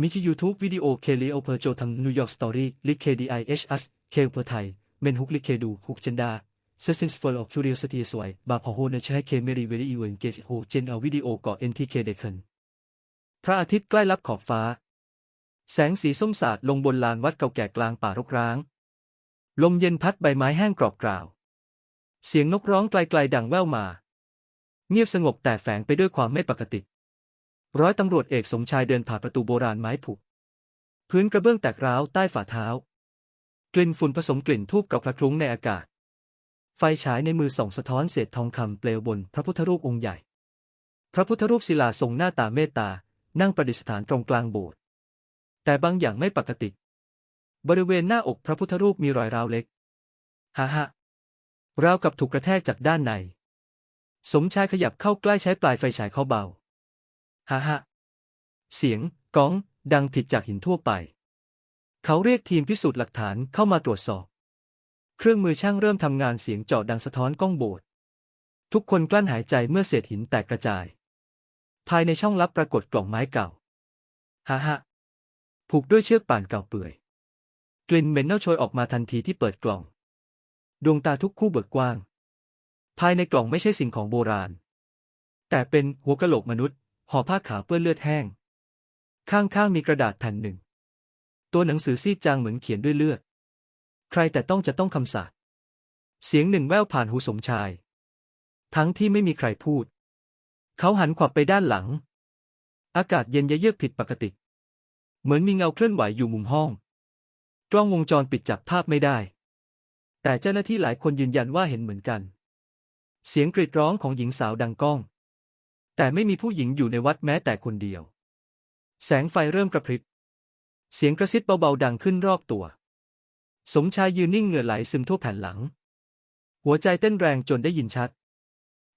มิชิยูทูบวิดีโอเคลีโอเพอร์โจทำนิวยอร์กสตอรี่ลิเคดีไอเอชอัสเคลเพอร์ไทยเมนฮุกลิเคดูฮุกเจนดาเซสซินสเฟอร์ออคิวเรียสตีสวยบาพอโฮเนใช้เคเมรีเวรีอีเวนเกจโฮเจนเอาวิดีโอก่อเอ็นทีเคเดคินพระอาทิตย์ใกล้ลับขอบฟ้า แสงสีส้มสาดลงบนลานวัดเก่าแก่กลางป่ารกร้าง ลมเย็นพัดใบไม้แห้งกรอบกราว เสียงนกร้องไกลๆดังแว่วมา เงียบสงบแต่แฝงไปด้วยความไม่ปกติ ร้อยตำรวจเอกสมชายเดินผ่านประตูโบราณไม้ผุพื้นกระเบื้องแตกร้าวใต้ฝ่าเท้า กลิ่นฝุ่นผสมกลิ่นทูบก่าคละคลุ้งในอากาศ ไฟฉายในมือส่องสะท้อนเศษทองคำเปลวบนพระพุทธรูปองค์ใหญ่ พระพุทธรูปศิลาทรงหน้าตาเมตตา นั่งประดิษฐานตรงกลางโบสถ์แต่บางอย่างไม่ปกติ บริเวณหน้าอกพระพุทธรูปมีรอยร้าวเล็กฮ่าฮ่าราวกับถูกกระแทกจากด้านใน สมชายขยับเข้าใกล้ใช้ปลายไฟฉายเข้าเบา ฮ่าฮ่าเสียงก้อง ดังผิดจากหินทั่วไป เขาเรียกทีมพิสูจน์หลักฐานเข้ามาตรวจสอบ เครื่องมือช่างเริ่มทำงานเสียงเจาะดังสะท้อนก้องโบสถ์ทุกคนกลั้นหายใจเมื่อเศษหินแตกกระจาย ภายในช่องลับปรากฏกล่องไม้เก่าฮ่าฮ่าผูกด้วยเชือกป่านเก่าเปื่อย กลิ่นเหม็นเน่าโชยออกมาทันทีที่เปิดกล่อง ดวงตาทุกคู่เบิกกว้าง ภายในกล่องไม่ใช่สิ่งของโบราณ แต่เป็นหัวกะโหลกมนุษย์ ห่อผ้าขาวเปื้อนเลือดแห้ง ข้างๆมีกระดาษแผ่นหนึ่ง ตัวหนังสือซีดจางเหมือนเขียนด้วยเลือด ใครแต่ต้องจะต้องคำสาปเสียงหนึ่งแว่วผ่านหูสมชาย ทั้งที่ไม่มีใครพูด เขาหันขวับไปด้านหลัง อากาศเย็นยะเยือกผิดปกติ เหมือนมีเงาเคลื่อนไหวอยู่มุมห้อง กล้องวงจรปิดจับภาพไม่ได้ แต่เจ้าหน้าที่หลายคนยืนยันว่าเห็นเหมือนกัน เสียงกรีดร้องของหญิงสาวดังก้อง แต่ไม่มีผู้หญิงอยู่ในวัดแม้แต่คนเดียว แสงไฟเริ่มกระพริบ เสียงกระซิบเบาๆดังขึ้นรอบตัว สมชายยืนนิ่งเหงื่อไหลซึมทั่วแผ่นหลัง หัวใจเต้นแรงจนได้ยินชัด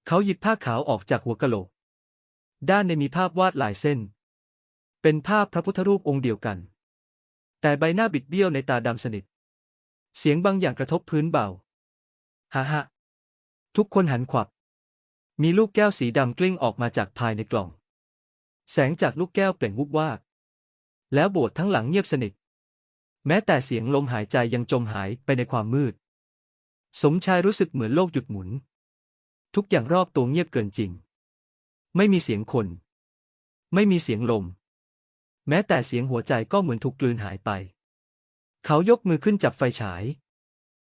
เขาหยิบผ้าขาวออกจากหัวกะโหลก ด้านในมีภาพวาดหลายเส้น เป็นภาพพระพุทธรูปองค์เดียวกัน แต่ใบหน้าบิดเบี้ยวในตาดำสนิท เสียงบางอย่างกระทบพื้นเบาฮ่าฮ่าทุกคนหันขวับ มีลูกแก้วสีดำกลิ้งออกมาจากภายในกล่อง แสงจากลูกแก้วเปล่งวุบวาบแล้วโบสถ์ทั้งหลังเงียบสนิท แม้แต่เสียงลมหายใจยังจมหายไปในความมืด สมชายรู้สึกเหมือนโลกหยุดหมุน ทุกอย่างรอบตัวเงียบเกินจริง ไม่มีเสียงคน ไม่มีเสียงลม แม้แต่เสียงหัวใจก็เหมือนถูกกลืนหายไป เขายกมือขึ้นจับไฟฉาย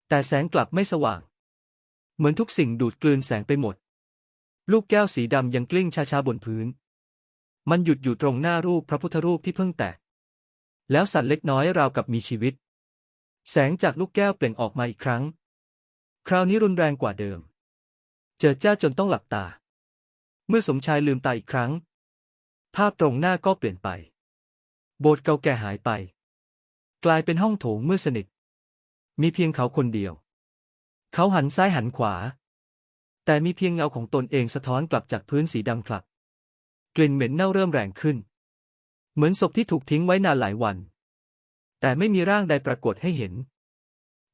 แต่แสงกลับไม่สว่าง เหมือนทุกสิ่งดูดกลืนแสงไปหมด ลูกแก้วสีดำยังกลิ้งช้าๆบนพื้น มันหยุดอยู่ตรงหน้ารูปพระพุทธรูปที่เพิ่งแตก แล้วสั่นเล็กน้อยราวกับมีชีวิต แสงจากลูกแก้วเปล่งออกมาอีกครั้ง คราวนี้รุนแรงกว่าเดิม เจอจ้าจนต้องหลับตา เมื่อสมชายลืมตาอีกครั้ง ภาพตรงหน้าก็เปลี่ยนไป โบสถ์เก่าแก่หายไป กลายเป็นห้องโถงมืดสนิท มีเพียงเขาคนเดียว เขาหันซ้ายหันขวา แต่มีเพียงเงาของตนเองสะท้อนกลับจากพื้นสีดำคลับ กลิ่นเหม็นเน่าเริ่มแรงขึ้น เหมือนศพที่ถูกทิ้งไว้นานหลายวัน แต่ไม่มีร่างใดปรากฏให้เห็น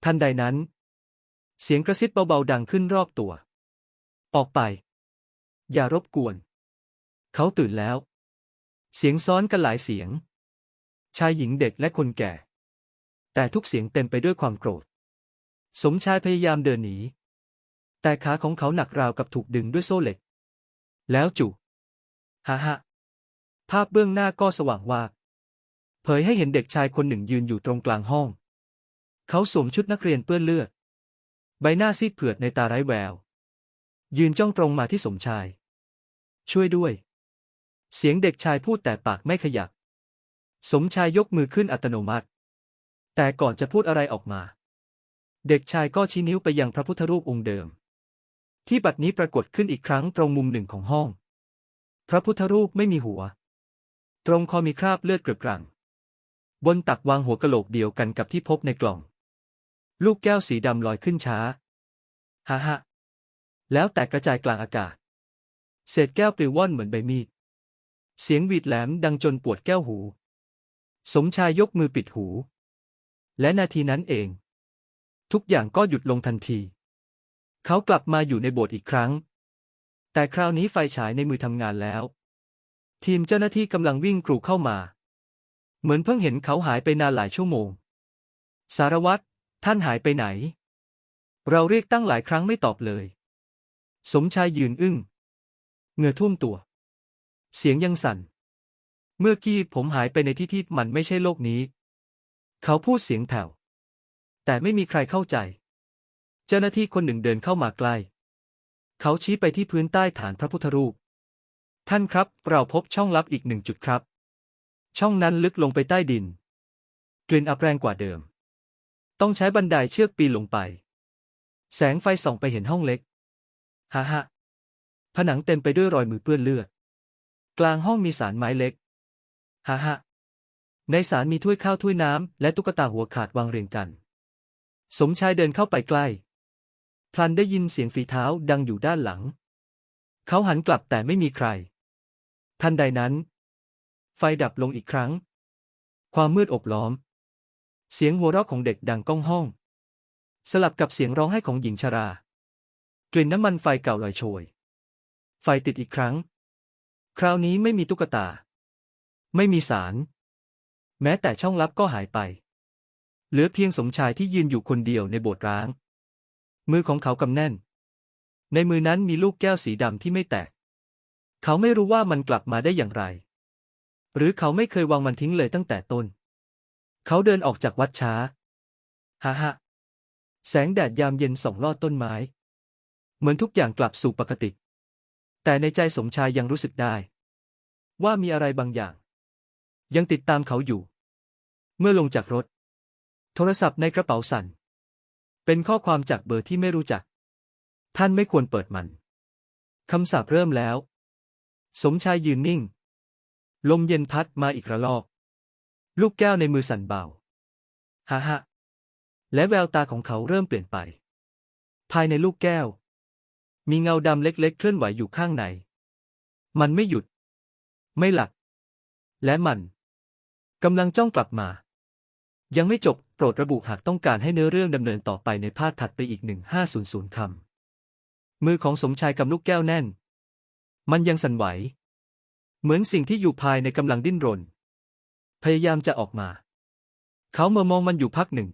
ทันใดนั้น เสียงกระซิบเบาๆดังขึ้นรอบตัว ออกไป อย่ารบกวน เขาตื่นแล้ว เสียงซ้อนกันหลายเสียง ชายหญิงเด็กและคนแก่ แต่ทุกเสียงเต็มไปด้วยความโกรธ สมชายพยายามเดินหนี แต่ขาของเขาหนักราวกับถูกดึงด้วยโซ่เหล็ก แล้วจู่ฮ่าฮ่าภาพเบื้องหน้าก็สว่างวาบเผยให้เห็นเด็กชายคนหนึ่งยืนอยู่ตรงกลางห้อง เขาสวมชุดนักเรียนเปื้อนเลือด ใบหน้าซีดเผือดในตาไร้แวว ยืนจ้องตรงมาที่สมชาย ช่วยด้วย เสียงเด็กชายพูดแต่ปากไม่ขยับ สมชายยกมือขึ้นอัตโนมัติ แต่ก่อนจะพูดอะไรออกมา เด็กชายก็ชี้นิ้วไปยังพระพุทธรูปองค์เดิม ที่บัดนี้ปรากฏขึ้นอีกครั้งตรงมุมหนึ่งของห้อง พระพุทธรูปไม่มีหัว ตรงคอมีคราบเลือดเกลือกรัง บนตักวางหัวกะโหลกเดียวกันกับที่พบในกล่อง ลูกแก้วสีดำลอยขึ้นช้าฮ่าฮ่าแล้วแตกกระจายกลางอากาศ เศษแก้วปลิวว่อนเหมือนใบมีด เสียงหวีดแหลมดังจนปวดแก้วหู สมชายยกมือปิดหู และนาทีนั้นเอง ทุกอย่างก็หยุดลงทันที เขากลับมาอยู่ในโบสถ์อีกครั้ง แต่คราวนี้ไฟฉายในมือทำงานแล้ว ทีมเจ้าหน้าที่กำลังวิ่งกรูเข้ามา เหมือนเพิ่งเห็นเขาหายไปนานหลายชั่วโมง สารวัตรท่านหายไปไหน เราเรียกตั้งหลายครั้งไม่ตอบเลย สมชายยืนอึ้งเหงื่อท่วมตัว เสียงยังสั่น เมื่อกี้ผมหายไปในที่ที่มันไม่ใช่โลกนี้ เขาพูดเสียงแผ่วแต่ไม่มีใครเข้าใจ เจ้าหน้าที่คนหนึ่งเดินเข้ามาใกล้ เขาชี้ไปที่พื้นใต้ฐานพระพุทธรูป ท่านครับ เราพบช่องลับอีกหนึ่งจุดครับ ช่องนั้นลึกลงไปใต้ดิน กลิ่นอับแรงกว่าเดิม ต้องใช้บันไดเชือกปีนลงไป แสงไฟส่องไปเห็นห้องเล็ก ฮ่าฮ่าผนังเต็มไปด้วยรอยมือเปื้อนเลือด กลางห้องมีสารไม้เล็ก ฮ่าฮ่าในสารมีถ้วยข้าวถ้วยน้ำและตุ๊กตาหัวขาดวางเรียงกัน สมชายเดินเข้าไปใกล้ พลันได้ยินเสียงฝีเท้าดังอยู่ด้านหลัง เขาหันกลับแต่ไม่มีใคร ทันใดนั้น ไฟดับลงอีกครั้ง ความมืดอบล้อม เสียงหัวเราะของเด็กดังก้องห้อง สลับกับเสียงร้องไห้ของหญิงชรา กลิ่นน้ำมันไฟเก่าลอยโชย ไฟติดอีกครั้ง คราวนี้ไม่มีตุ๊กตา ไม่มีสาร แม้แต่ช่องลับก็หายไป เหลือเพียงสมชายที่ยืนอยู่คนเดียวในโบสถ์ร้าง มือของเขากำแน่น ในมือนั้นมีลูกแก้วสีดำที่ไม่แตก เขาไม่รู้ว่ามันกลับมาได้อย่างไร หรือเขาไม่เคยวางมันทิ้งเลยตั้งแต่ต้น เขาเดินออกจากวัดช้าฮ่าฮ่าแสงแดดยามเย็นส่องลอดต้นไม้ เหมือนทุกอย่างกลับสู่ปกติ แต่ในใจสมชายยังรู้สึกได้ ว่ามีอะไรบางอย่าง ยังติดตามเขาอยู่ เมื่อลงจากรถ โทรศัพท์ในกระเป๋าสั่น เป็นข้อความจากเบอร์ที่ไม่รู้จัก ท่านไม่ควรเปิดมัน คำสาปเริ่มแล้ว สมชายยืนนิ่ง ลมเย็นพัดมาอีกระลอก ลูกแก้วในมือสั่นเบาฮ่าฮ่าและแววตาของเขาเริ่มเปลี่ยนไป ภายในลูกแก้ว มีเงาดำเล็กๆ เคลื่อนไหวอยู่ข้างใน มันไม่หยุด ไม่หลับและมันกำลังจ้องกลับมา ยังไม่จบ โปรดระบุหากต้องการให้เนื้อเรื่องดำเนินต่อไปในภาคถัดไปอีก 1500คำมือของสมชายกำลูกแก้วแน่น มันยังสั่นไหว เหมือนสิ่งที่อยู่ภายในกำลังดิ้นรน พยายามจะออกมา เขาเมื่อมองมันอยู่พักหนึ่ง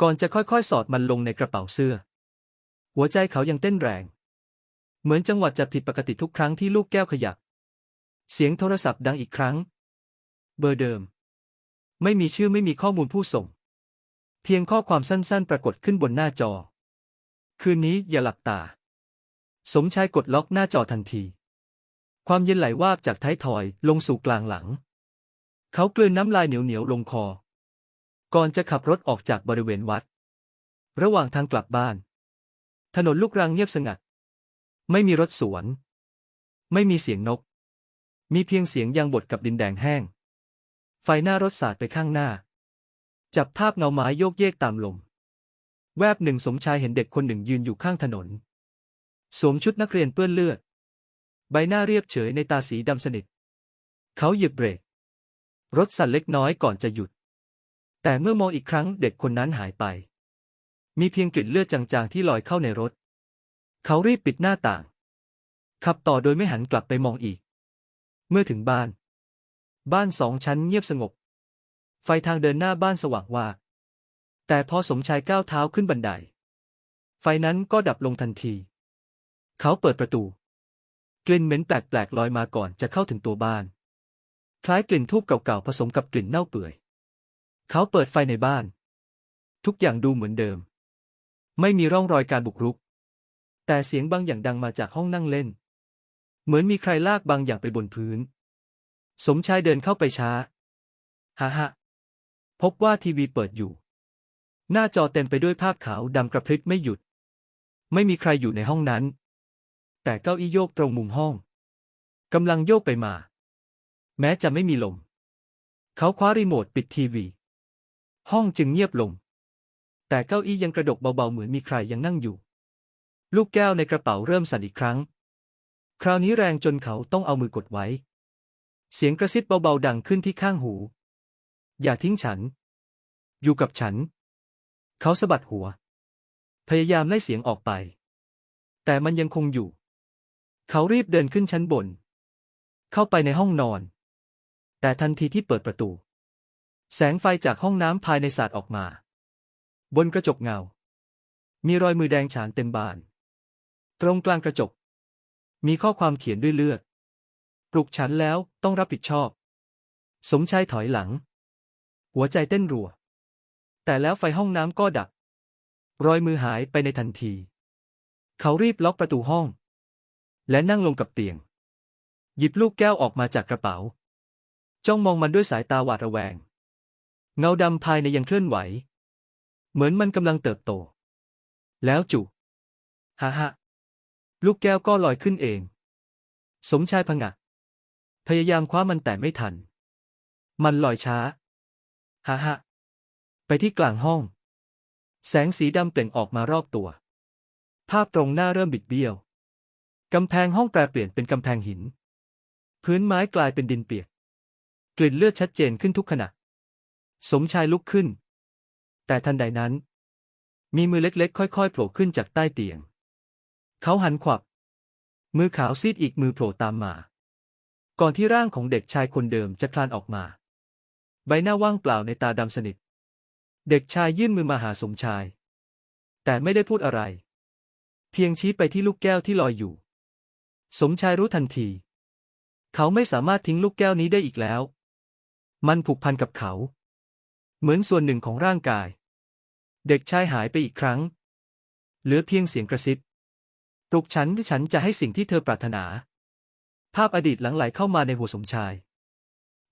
ก่อนจะค่อยๆ สอดมันลงในกระเป๋าเสื้อ หัวใจเขายังเต้นแรง เหมือนจังหวะจะผิดปกติทุกครั้งที่ลูกแก้วขยับ เสียงโทรศัพท์ดังอีกครั้ง เบอร์เดิม ไม่มีชื่อไม่มีข้อมูลผู้ส่ง เพียงข้อความสั้นๆ ปรากฏขึ้นบนหน้าจอ คืนนี้อย่าหลับตา สมชายกดล็อกหน้าจอทันที ความเย็นไหลวาบจากท้ายทอยลงสู่กลางหลัง เขากลืนน้ำลายเหนียวๆลงคอ ก่อนจะขับรถออกจากบริเวณวัด ระหว่างทางกลับบ้าน ถนนลูกรังเงียบสงัด ไม่มีรถสวน ไม่มีเสียงนก มีเพียงเสียงยางบดกับดินแดงแห้ง ไฟหน้ารถสาดไปข้างหน้า จับภาพเงาไม้โยกเยกตามลม แวบหนึ่งสมชายเห็นเด็กคนหนึ่งยืนอยู่ข้างถนน สวมชุดนักเรียนเปื้อนเลือด ใบหน้าเรียบเฉยในตาสีดำสนิท เขาเหยียบเบรก รถสั่นเล็กน้อยก่อนจะหยุด แต่เมื่อมองอีกครั้งเด็กคนนั้นหายไป มีเพียงกลิ่นเลือดจางๆที่ลอยเข้าในรถ เขารีบปิดหน้าต่าง ขับต่อโดยไม่หันกลับไปมองอีก เมื่อถึงบ้าน บ้านสองชั้นเงียบสงบ ไฟทางเดินหน้าบ้านสว่างว่า แต่พอสมชายก้าวเท้าขึ้นบันได ไฟนั้นก็ดับลงทันที เขาเปิดประตู กลิ่นเหม็นแปลกๆลอยมาก่อนจะเข้าถึงตัวบ้าน คล้ายกลิ่นทูบเก่าๆผสมกับกลิ่นเน่าเปื่อย เขาเปิดไฟในบ้าน ทุกอย่างดูเหมือนเดิม ไม่มีร่องรอยการบุกรุก แต่เสียงบางอย่างดังมาจากห้องนั่งเล่น เหมือนมีใครลากบางอย่างไปบนพื้น สมชายเดินเข้าไปช้า ฮ่าฮ่า พบว่าทีวีเปิดอยู่ หน้าจอเต็มไปด้วยภาพขาวดำกระพริบไม่หยุด ไม่มีใครอยู่ในห้องนั้น แต่เก้าอี้โยกตรงมุมห้องกำลังโยกไปมา แม้จะไม่มีลม เขาคว้ารีโมทปิดทีวี ห้องจึงเงียบลง แต่เก้าอี้ยังกระดกเบาๆเหมือนมีใครยังนั่งอยู่ ลูกแก้วในกระเป๋าเริ่มสั่นอีกครั้ง คราวนี้แรงจนเขาต้องเอามือกดไว้ เสียงกระซิบเบาๆดังขึ้นที่ข้างหู อย่าทิ้งฉัน อยู่กับฉัน เขาสะบัดหัว พยายามไล่เสียงออกไป แต่มันยังคงอยู่ เขารีบเดินขึ้นชั้นบน เข้าไปในห้องนอน แต่ทันทีที่เปิดประตู แสงไฟจากห้องน้ำภายในสาดออกมา บนกระจกเงา มีรอยมือแดงฉานเต็มบาน ตรงกลางกระจก มีข้อความเขียนด้วยเลือด ปลุกฉันแล้วต้องรับผิดชอบ สมชายถอยหลัง หัวใจเต้นรัว แต่แล้วไฟห้องน้ำก็ดับ รอยมือหายไปในทันที เขารีบล็อกประตูห้อง และนั่งลงกับเตียง หยิบลูกแก้วออกมาจากกระเป๋า จ้องมองมันด้วยสายตาหวาดระแวง เงาดำภายในยังเคลื่อนไหว เหมือนมันกำลังเติบโต แล้วจุฮ่าฮ่าลูกแก้วก็ลอยขึ้นเอง สมชายผงะ พยายามคว้ามันแต่ไม่ทัน มันลอยช้า ฮ่าฮ่าไปที่กลางห้อง แสงสีดำเปล่งออกมารอบตัว ภาพตรงหน้าเริ่มบิดเบี้ยว กำแพงห้องแปรเปลี่ยนเป็นกำแพงหิน พื้นไม้กลายเป็นดินเปียก กลิ่นเลือดชัดเจนขึ้นทุกขณะ สมชายลุกขึ้น แต่ทันใดนั้น มีมือเล็กๆ ค่อยๆ โผล่ขึ้นจากใต้เตียง เขาหันขวับ มือขาวซีดอีกมือโผล่ตามมา ก่อนที่ร่างของเด็กชายคนเดิมจะคลานออกมา ใบหน้าว่างเปล่าในตาดำสนิท เด็กชายยื่นมือมาหาสมชาย แต่ไม่ได้พูดอะไร เพียงชี้ไปที่ลูกแก้วที่ลอยอยู่ สมชายรู้ทันที เขาไม่สามารถทิ้งลูกแก้วนี้ได้อีกแล้ว มันผูกพันกับเขา เหมือนส่วนหนึ่งของร่างกาย เด็กชายหายไปอีกครั้ง เหลือเพียงเสียงกระซิบปลุกฉันที่ฉันจะให้สิ่งที่เธอปรารถนา ภาพอดีตหลังไหลเข้ามาในหัวสมชาย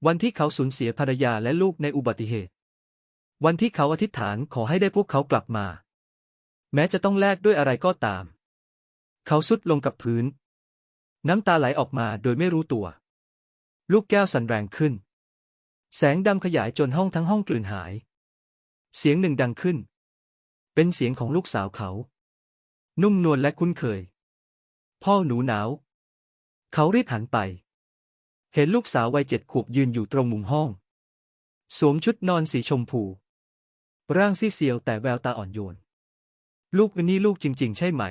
วันที่เขาสูญเสียภรรยาและลูกในอุบัติเหตุ วันที่เขาอธิษฐานขอให้ได้พวกเขากลับมา แม้จะต้องแลกด้วยอะไรก็ตาม เขาสุดลงกับพื้น น้ำตาไหลออกมาโดยไม่รู้ตัว ลูกแก้วสั่นแรงขึ้น แสงดำขยายจนห้องทั้งห้องกลืนหาย เสียงหนึ่งดังขึ้น เป็นเสียงของลูกสาวเขา นุ่มนวลและคุ้นเคย พ่อหนูหนาว เขารีบหันไป เห็นลูกสาววัยเจ็ดขวบยืนอยู่ตรงมุมห้อง สวมชุดนอนสีชมพู ร่างซีเซียวแต่แววตาอ่อนโยน ลูกนี่ลูกจริง ๆ ใช่ไหม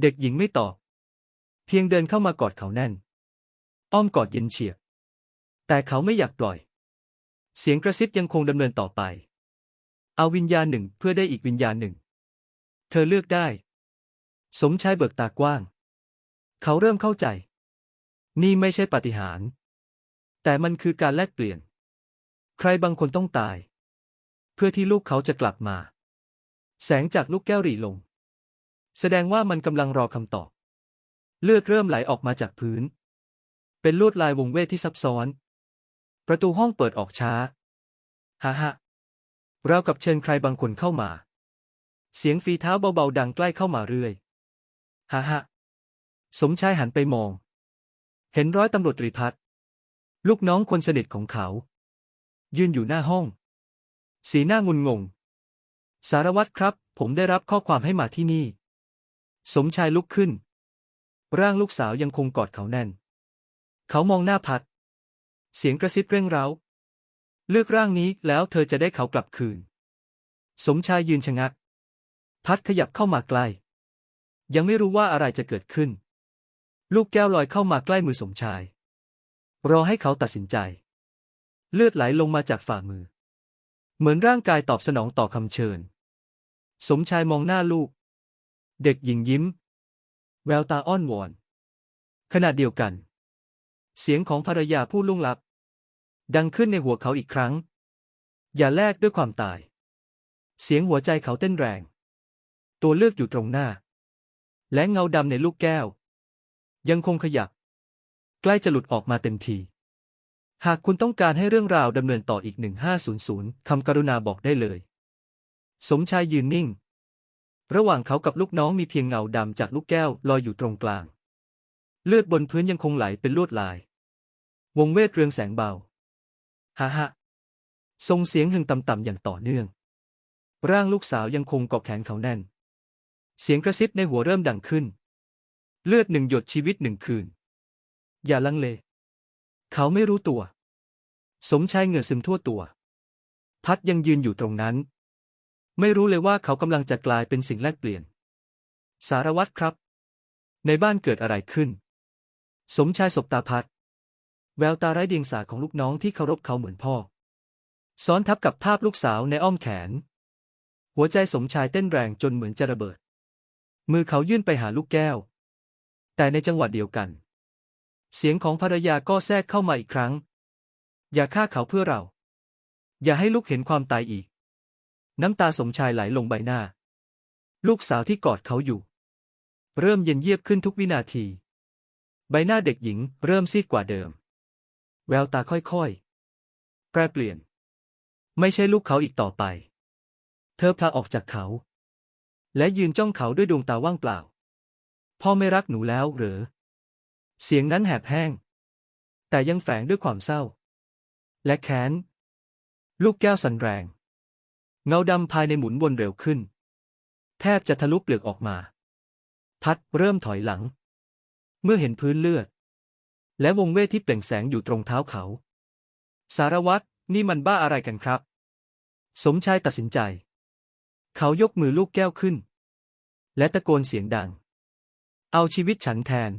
เด็กหญิงไม่ตอบ เพียงเดินเข้ามากอดเขาแน่น อ้อมกอดเย็นเฉียบ แต่เขาไม่อยากปล่อย เสียงกระซิบยังคงดำเนินต่อไป เอาวิญญาณหนึ่งเพื่อได้อีกวิญญาณหนึ่ง เธอเลือกได้ สมชายเบิกตากว้าง เขาเริ่มเข้าใจ นี่ไม่ใช่ปาฏิหาริย์แต่มันคือการแลกเปลี่ยน ใครบางคนต้องตาย เพื่อที่ลูกเขาจะกลับมา แสงจากลูกแก้วหรี่ลง แสดงว่ามันกำลังรอคำตอบ เลือดเริ่มไหลออกมาจากพื้น เป็นลวดลายวงเวทที่ซับซ้อน ประตูห้องเปิดออกช้าฮ่าฮ่ารากับเชิญใครบางคนเข้ามา เสียงฝีเท้าเบาๆดังใกล้เข้ามาเรื่อยฮ่าฮ่สมชายหันไปมอง เห็นร้อยตำรวจตรีพัฒลูกน้องคนสนิทของเขา ยืนอยู่หน้าห้อง สีหน้างุนงง สารวัตรครับ ผมได้รับข้อความให้มาที่นี่ สมชายลุกขึ้น ร่างลูกสาวยังคงกอดเขาแน่น เขามองหน้าพัด เสียงกระซิบเร่งเร้า เลือกร่างนี้แล้วเธอจะได้เขากลับคืน สมชายยืนชะงัก พัดขยับเข้ามาใกล้ ยังไม่รู้ว่าอะไรจะเกิดขึ้น ลูกแก้วลอยเข้ามาใกล้มือสมชาย รอให้เขาตัดสินใจ เลือดไหลลงมาจากฝ่ามือ เหมือนร่างกายตอบสนองต่อคำเชิญ สมชายมองหน้าลูก เด็กหญิงยิ้ม แววตาอ้อนวอน ขณะเดียวกัน เสียงของภรรยาผู้ลุ่งลับ ดังขึ้นในหัวเขาอีกครั้ง อย่าแลกด้วยความตาย เสียงหัวใจเขาเต้นแรง ตัวเลือกอยู่ตรงหน้า และเงาดำในลูกแก้ว ยังคงขยับ ใกล้จะหลุดออกมาเต็มที หากคุณต้องการให้เรื่องราวดำเนินต่ออีก 1500 คำกรุณาบอกได้เลย สมชายยืนนิ่ง ระหว่างเขากับลูกน้องมีเพียงเงาดำจากลูกแก้วลอยอยู่ตรงกลาง เลือดบนพื้นยังคงไหลเป็นลวดลาย วงเวทเรืองแสงเบาฮ่าฮ่าส่งเสียงหึงต่ำๆอย่างต่อเนื่อง ร่างลูกสาวยังคงเกาะแขนเขาแน่น เสียงกระซิบในหัวเริ่มดังขึ้น เลือดหนึ่งหยดชีวิตหนึ่งคืน อย่าลังเล เขาไม่รู้ตัว สมชายเหงื่อซึมทั่วตัว พัดยังยืนอยู่ตรงนั้น ไม่รู้เลยว่าเขากำลังจะกลายเป็นสิ่งแลกเปลี่ยน สารวัตรครับ ในบ้านเกิดอะไรขึ้น สมชายสบตาพัด แววตาไร้เดียงสาของลูกน้องที่เคารพเขาเหมือนพ่อ ซ้อนทับกับภาพลูกสาวในอ้อมแขน หัวใจสมชายเต้นแรงจนเหมือนจะระเบิด มือเขายื่นไปหาลูกแก้ว แต่ในจังหวะเดียวกัน เสียงของภรรยาก็แทรกเข้ามาอีกครั้ง อย่าฆ่าเขาเพื่อเรา อย่าให้ลูกเห็นความตายอีก น้ำตาสมชายไหลลงใบหน้า ลูกสาวที่กอดเขาอยู่ เริ่มเย็นเยียบขึ้นทุกวินาที ใบหน้าเด็กหญิงเริ่มซีดกว่าเดิม แววตาค่อยๆ แปรเปลี่ยน ไม่ใช่ลูกเขาอีกต่อไป เธอพลาออกจากเขา และยืนจ้องเขาด้วยดวงตาว่างเปล่า พ่อไม่รักหนูแล้วหรือ เสียงนั้นแหบแห้ง แต่ยังแฝงด้วยความเศร้า และแค้น ลูกแก้วสั่นแรง เงาดำภายในหมุนวนเร็วขึ้น แทบจะทะลุเปลือกออกมา พัดเริ่มถอยหลัง เมื่อเห็นพื้นเลือด และวงเวทที่เปล่งแสงอยู่ตรงเท้าเขา สารวัตรนี่มันบ้าอะไรกันครับ สมชายตัดสินใจ เขายกมือลูกแก้วขึ้น และตะโกนเสียงดัง เอาชีวิตฉันแทน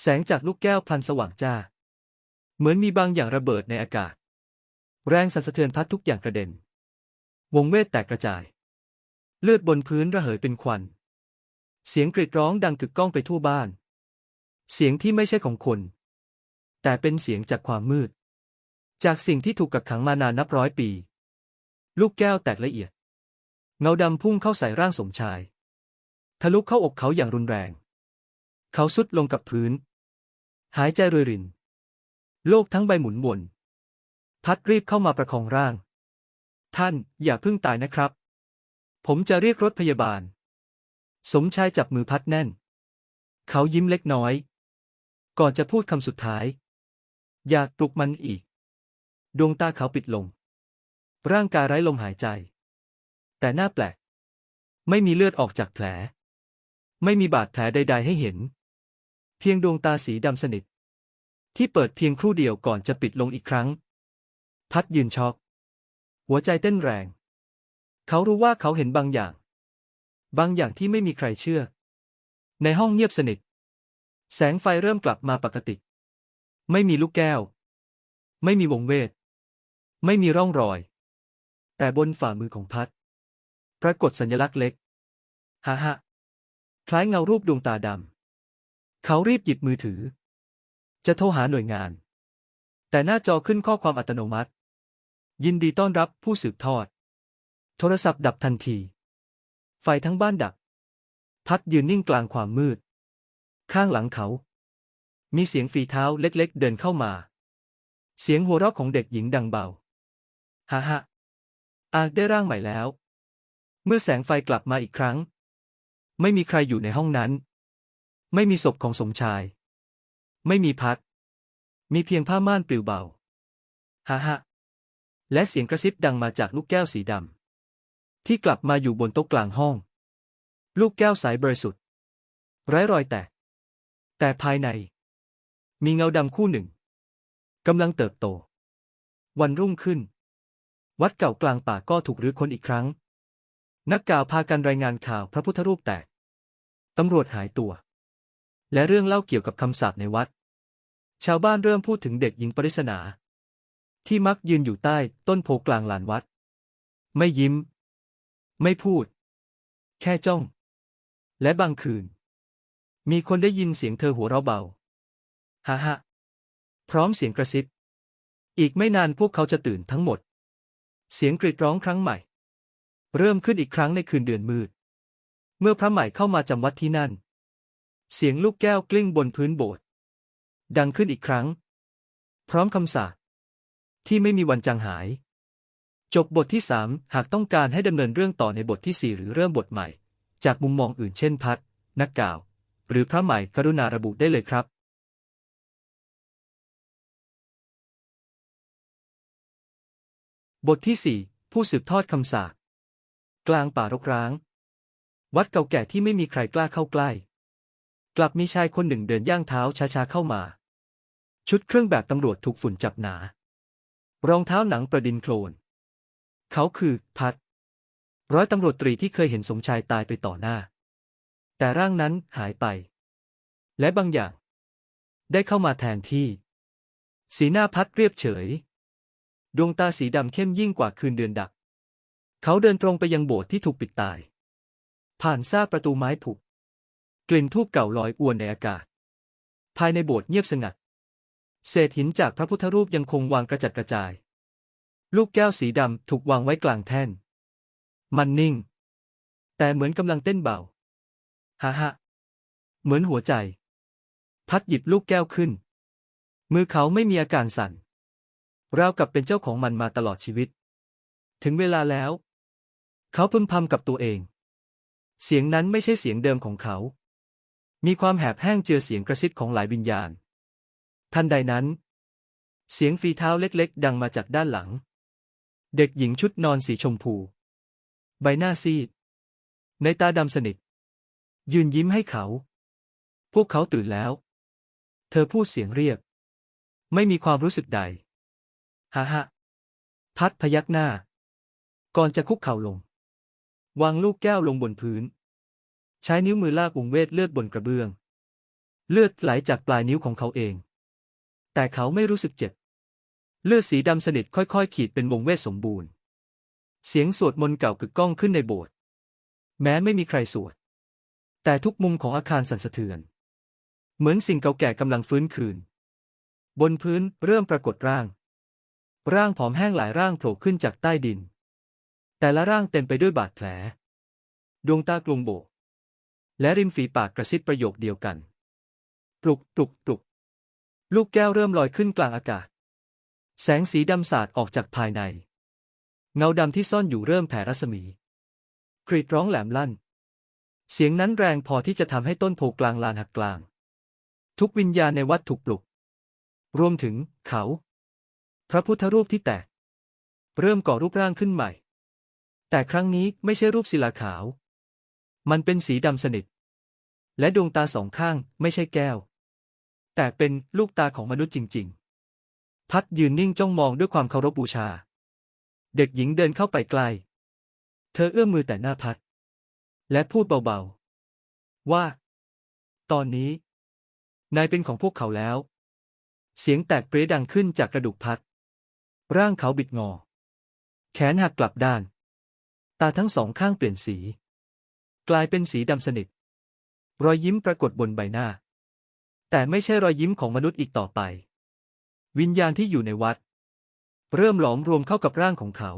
แสงจากลูกแก้วพลันสว่างจ้า เหมือนมีบางอย่างระเบิดในอากาศ แรงสั่นสะเทือนพัดทุกอย่างกระเด็น วงเวทแตกกระจาย เลือดบนพื้นระเหยเป็นควัน เสียงกรีดร้องดังกึกก้องไปทั่วบ้าน เสียงที่ไม่ใช่ของคน แต่เป็นเสียงจากความมืด จากสิ่งที่ถูกกักขังมานานนับร้อยปี ลูกแก้วแตกละเอียด เงาดำพุ่งเข้าใส่ร่างสมชาย ทะลุเข้าอกเขาอย่างรุนแรง เขาสุดลงกับพื้น หายใจรวยริน โลกทั้งใบหมุนวนพัดรีบเข้ามาประคองร่าง ท่านอย่าเพิ่งตายนะครับ ผมจะเรียกรถพยาบาล สมชายจับมือพัดแน่น เขายิ้มเล็กน้อย ก่อนจะพูดคำสุดท้าย อย่าปลุกมันอีก ดวงตาเขาปิดลง ร่างกายไร้ลมหายใจ แต่หน้าแปลก ไม่มีเลือดออกจากแผล ไม่มีบาดแผลใด ๆ ให้เห็น พียงดวงตาสีดำสนิท ที่เปิดเพียงครู่เดียวก่อนจะปิดลงอีกครั้ง พัดยืนช็อก หัวใจเต้นแรง เขารู้ว่าเขาเห็นบางอย่าง บางอย่างที่ไม่มีใครเชื่อ ในห้องเงียบสนิท แสงไฟเริ่มกลับมาปกติ ไม่มีลูกแก้ว ไม่มีวงเวท ไม่มีร่องรอย แต่บนฝ่ามือของพัด ปรากฏสัญลักษณ์เล็กฮ่าฮะคล้ายเงารูปดวงตาดำ เขารีบหยิบมือถือ จะโทรหาหน่วยงาน แต่หน้าจอขึ้นข้อความอัตโนมัติ ยินดีต้อนรับผู้สืบทอด โทรศัพท์ดับทันที ไฟทั้งบ้านดับ พัดยืนนิ่งกลางความมืด ข้างหลังเขา มีเสียงฝีเท้าเล็กๆ เดินเข้ามา เสียงหัวเราะของเด็กหญิงดังเบาฮ่าฮ่าอาได้ร่างใหม่แล้ว เมื่อแสงไฟกลับมาอีกครั้ง ไม่มีใครอยู่ในห้องนั้น ไม่มีศพของสมชาย ไม่มีพัด มีเพียงผ้าม่านปลิวเบาฮ่าฮ่าและเสียงกระซิบดังมาจากลูกแก้วสีดำที่กลับมาอยู่บนโต๊ะกลางห้อง ลูกแก้วสายบริสุทธิ์ไร้รอยแตกแต่ภายใน มีเงาดำคู่หนึ่งกำลังเติบโต วันรุ่งขึ้น วัดเก่ากลางป่าก็ถูกรื้อค้นอีกครั้ง นักข่าวพากันรายงานข่าวพระพุทธรูปแตก ตำรวจหายตัว และเรื่องเล่าเกี่ยวกับคำสาปในวัด ชาวบ้านเริ่มพูดถึงเด็กหญิงปริศนา ที่มักยืนอยู่ใต้ต้นโพกลางลานวัด ไม่ยิ้ม ไม่พูด แค่จ้อง และบางคืน มีคนได้ยินเสียงเธอหัวเราะเบาฮ่าฮ่าพร้อมเสียงกระซิบ อีกไม่นานพวกเขาจะตื่นทั้งหมด เสียงกรีดร้องครั้งใหม่ เริ่มขึ้นอีกครั้งในคืนเดือนมืด เมื่อพระใหม่เข้ามาจำวัดที่นั่น เสียงลูกแก้วกลิ้งบนพื้นโบสถ์ดังขึ้นอีกครั้ง พร้อมคำสาปที่ไม่มีวันจางหาย จบบทที่สามหากต้องการให้ดำเนินเรื่องต่อในบทที่สี่หรือเริ่มบทใหม่ จากมุมมองอื่นเช่นพัด นักกล่าว หรือพระใหม่กรุณาระบุได้เลยครับบทที่สี่ผู้สืบทอดคำสาปกลางป่ารกร้าง วัดเก่าแก่ที่ไม่มีใครกล้าเข้าใกล้ กลับมีชายคนหนึ่งเดินย่างเท้าช้าๆเข้ามา ชุดเครื่องแบบตำรวจถูกฝุ่นจับหนา รองเท้าหนังประดินโคลน เขาคือพัด ร้อยตำรวจตรีที่เคยเห็นสมชายตายไปต่อหน้า แต่ร่างนั้นหายไป และบางอย่าง ได้เข้ามาแทนที่ สีหน้าพัดเรียบเฉย ดวงตาสีดำเข้มยิ่งกว่าคืนเดือนดับเขาเดินตรงไปยังโบสถ์ที่ถูกปิดตาย ผ่านซากประตูไม้ผุ กลิ่นทูบเก่าลอยอวนในอากาศ ภายในโบสถ์เงียบสงัด เศษหินจากพระพุทธรูปยังคงวางกระจัดกระจาย ลูกแก้วสีดำถูกวางไว้กลางแท่น มันนิ่ง แต่เหมือนกำลังเต้นเบาฮ่าฮ่าเหมือนหัวใจ พัดหยิบลูกแก้วขึ้น มือเขาไม่มีอาการสั่นราวกับเป็นเจ้าของมันมาตลอดชีวิต ถึงเวลาแล้ว เขาพึมพำกับตัวเอง เสียงนั้นไม่ใช่เสียงเดิมของเขา มีความแหบแห้งเจือเสียงกระซิบของหลายวิญญาณ ทันใดนั้น เสียงฝีเท้าเล็กๆ ดังมาจากด้านหลัง เด็กหญิงชุดนอนสีชมพู ใบหน้าซีด ในตาดำสนิท ยืนยิ้มให้เขา พวกเขาตื่นแล้ว เธอพูดเสียงเรียก ไม่มีความรู้สึกใดฮ่าฮ่าพัดพยักหน้า ก่อนจะคุกเข่าลง วางลูกแก้วลงบนพื้น ใช้นิ้วมือลากวงเวทเลือดบนกระเบื้อง เลือดไหลจากปลายนิ้วของเขาเอง แต่เขาไม่รู้สึกเจ็บ เลือดสีดำสนิทค่อยๆ ขีดเป็นวงเวทสมบูรณ์ เสียงสวดมนต์เก่ากึกก้องขึ้นในโบสถ์แม้ไม่มีใครสวด แต่ทุกมุมของอาคารสั่นสะเทือน เหมือนสิ่งเก่าแก่กำลังฟื้นคืน บนพื้นเริ่มปรากฏร่าง ร่างผอมแห้งหลายร่างโผล่ขึ้นจากใต้ดิน แต่ละร่างเต็มไปด้วยบาดแผล ดวงตากลวงโบก และริมฝีปากกระซิบประโยคเดียวกัน ปลุกปลุกปลุก ลูกแก้วเริ่มลอยขึ้นกลางอากาศ แสงสีดำสาดออกจากภายใน เงาดำที่ซ่อนอยู่เริ่มแผ่รัศมี กรีดร้องแหลมลั่น เสียงนั้นแรงพอที่จะทำให้ต้นโพกลางลานหักกลาง ทุกวิญญาณในวัดถูกปลุก รวมถึงเขา พระพุทธรูปที่แตก เริ่มก่อรูปร่างขึ้นใหม่ แต่ครั้งนี้ไม่ใช่รูปศิลาขาว มันเป็นสีดำสนิท และดวงตาสองข้างไม่ใช่แก้ว แต่เป็นลูกตาของมนุษย์จริง ๆ พัดยืนนิ่งจ้องมองด้วยความเคารพบูชา เด็กหญิงเดินเข้าไปใกล้ เธอเอื้อมมือแต่หน้าพัด และพูดเบา ๆ ว่า ตอนนี้ นายเป็นของพวกเขาแล้ว เสียงแตกเปรดังขึ้นจากกระดูกพัด ร่างเขาบิดงอ แขนหักกลับด้าน ตาทั้งสองข้างเปลี่ยนสี กลายเป็นสีดำสนิท รอยยิ้มปรากฏบนใบหน้า แต่ไม่ใช่รอยยิ้มของมนุษย์อีกต่อไป วิญญาณที่อยู่ในวัด เริ่มหลอมรวมเข้ากับร่างของเขา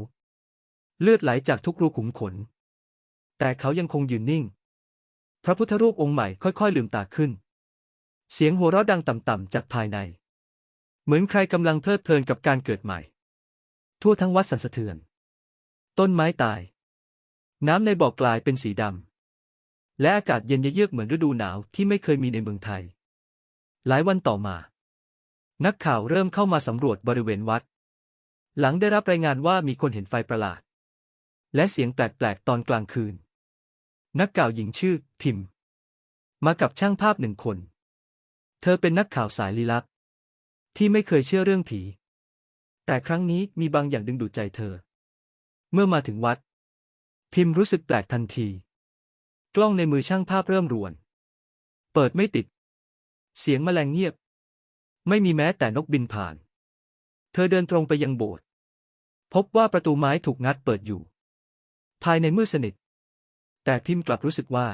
เลือดไหลจากทุกรูขุมขน แต่เขายังคงยืนนิ่ง พระพุทธรูปองค์ใหม่ค่อยๆลืมตาขึ้น เสียงหัวเราะดังต่ำๆจากภายใน เหมือนใครกำลังเพลิดเพลินกับการเกิดใหม่ ทั่วทั้งวัดสั่นสะเทือน ต้นไม้ตายน้ำในบ่อกลายเป็นสีดำ และอากาศเย็นเยือกเหมือนฤดูหนาวที่ไม่เคยมีในเมืองไทย หลายวันต่อมา นักข่าวเริ่มเข้ามาสำรวจบริเวณวัด หลังได้รับรายงานว่ามีคนเห็นไฟประหลาด และเสียงแปลกๆตอนกลางคืน นักข่าวหญิงชื่อ พิมพ์ มากับช่างภาพหนึ่งคน เธอเป็นนักข่าวสายลี้ลับ ที่ไม่เคยเชื่อเรื่องผี แต่ครั้งนี้มีบางอย่างดึงดูดใจเธอ เมื่อมาถึงวัด พิมพ์รู้สึกแปลกทันที กล้องในมือช่างภาพเริ่มรวน เปิดไม่ติด เสียงแมลงเงียบ ไม่มีแม้แต่นกบินผ่าน เธอเดินตรงไปยังโบสถ์ พบว่าประตูไม้ถูกงัดเปิดอยู่ ภายในมืดสนิท แต่พิมพ์กลับรู้สึกว่า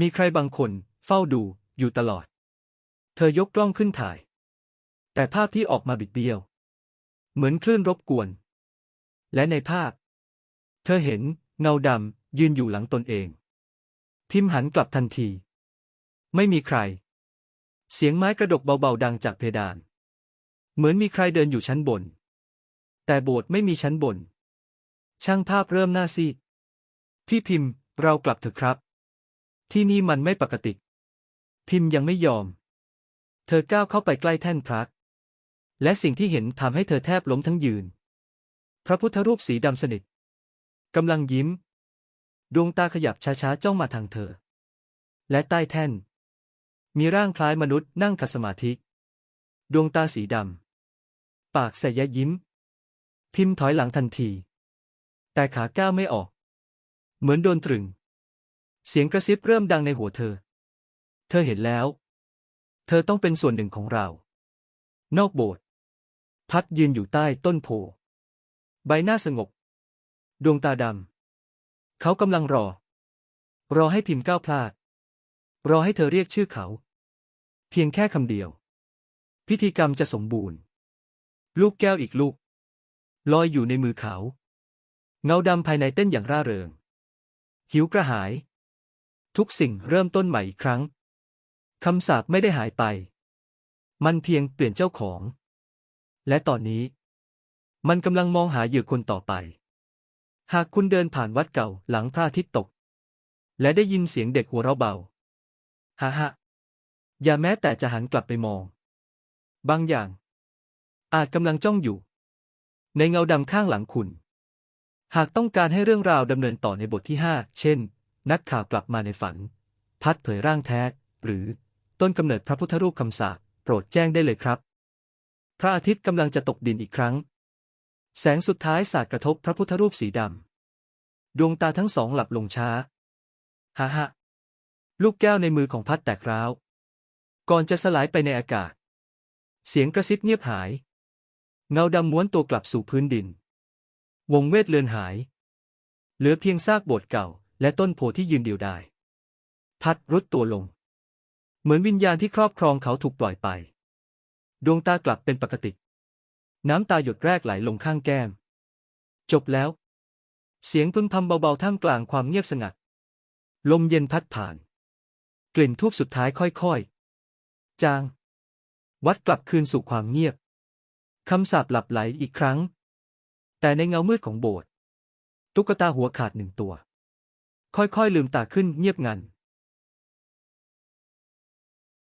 มีใครบางคนเฝ้าดูอยู่ตลอด เธอยกกล้องขึ้นถ่าย แต่ภาพที่ออกมาบิดเบี้ยว เหมือนคลื่นรบกวน และในภาพ เธอเห็นเงาดำยืนอยู่หลังตนเอง พิมพ์หันกลับทันที ไม่มีใคร เสียงไม้กระดกเบาๆดังจากเพดาน เหมือนมีใครเดินอยู่ชั้นบน แต่โบสถ์ไม่มีชั้นบน ช่างภาพเริ่มหน้าซีด พี่พิมพ์เรากลับเถอะครับ ที่นี่มันไม่ปกติ พิมพ์ยังไม่ยอม เธอก้าวเข้าไปใกล้แท่นพระและสิ่งที่เห็นทำให้เธอแทบล้มทั้งยืน พระพุทธรูปสีดำสนิทกำลังยิ้ม ดวงตาขยับช้าๆจ้องมาทางเธอ และใต้แท่น มีร่างคล้ายมนุษย์นั่งขัดสมาธิ ดวงตาสีดำ ปากใส่ยะยิ้ม พิมพ์ถอยหลังทันที แต่ขาก้าวไม่ออก เหมือนโดนตรึง เสียงกระซิบเริ่มดังในหัวเธอ เธอเห็นแล้ว เธอต้องเป็นส่วนหนึ่งของเรา นอกโบสถ์พัดยืนอยู่ใต้ต้นโพ ใบหน้าสงบ ดวงตาดำ เขากำลังรอ รอให้พิมพ์ก้าวพลาด รอให้เธอเรียกชื่อเขา เพียงแค่คำเดียว พิธีกรรมจะสมบูรณ์ ลูกแก้วอีกลูก ลอยอยู่ในมือเขา เงาดำภายในเต้นอย่างร่าเริง หิวกระหาย ทุกสิ่งเริ่มต้นใหม่อีกครั้งคำสาปไม่ได้หายไป มันเพียงเปลี่ยนเจ้าของ และตอนนี้ มันกำลังมองหาเหยื่อคนต่อไป หากคุณเดินผ่านวัดเก่าหลังพระอาทิตย์ตก และได้ยินเสียงเด็กหัวเราะเบาฮ่าฮ่าอย่าแม้แต่จะหันกลับไปมอง บางอย่าง อาจกำลังจ้องอยู่ ในเงาดำข้างหลังคุณ หากต้องการให้เรื่องราวดำเนินต่อในบทที่ห้าเช่น นักข่าวกลับมาในฝัน พัดเผยร่างแท้ หรือต้นกำเนิดพระพุทธรูปคำสาปโปรดแจ้งได้เลยครับ พระอาทิตย์กำลังจะตกดินอีกครั้ง แสงสุดท้ายสาดกระทบพระพุทธรูปสีดำ ดวงตาทั้งสองหลับลงช้า ฮ่าฮ่าลูกแก้วในมือของพัดแตกร้าว ก่อนจะสลายไปในอากาศ เสียงกระซิบเงียบหาย เงาดำม้วนตัวกลับสู่พื้นดิน วงเวทเลือนหาย เหลือเพียงซากโบสถ์เก่า และต้นโพที่ยืนเดียวดาย พัดรุดตัวลง เหมือนวิญญาณที่ครอบครองเขาถูกปล่อยไป ดวงตากลับเป็นปกติ น้ำตาหยดแรกไหลลงข้างแก้ม จบแล้ว เสียงพึมพำเบาๆท่ามกลางความเงียบสงัด ลมเย็นพัดผ่าน กลิ่นทูบสุดท้ายค่อยๆ จาง วัดกลับคืนสู่ความเงียบ คำสาปหลับไหลอีกครั้ง แต่ในเงามืดของโบสถ์ตุ๊กตาหัวขาดหนึ่งตัว ค่อยๆลืมตาขึ้นเงียบงัน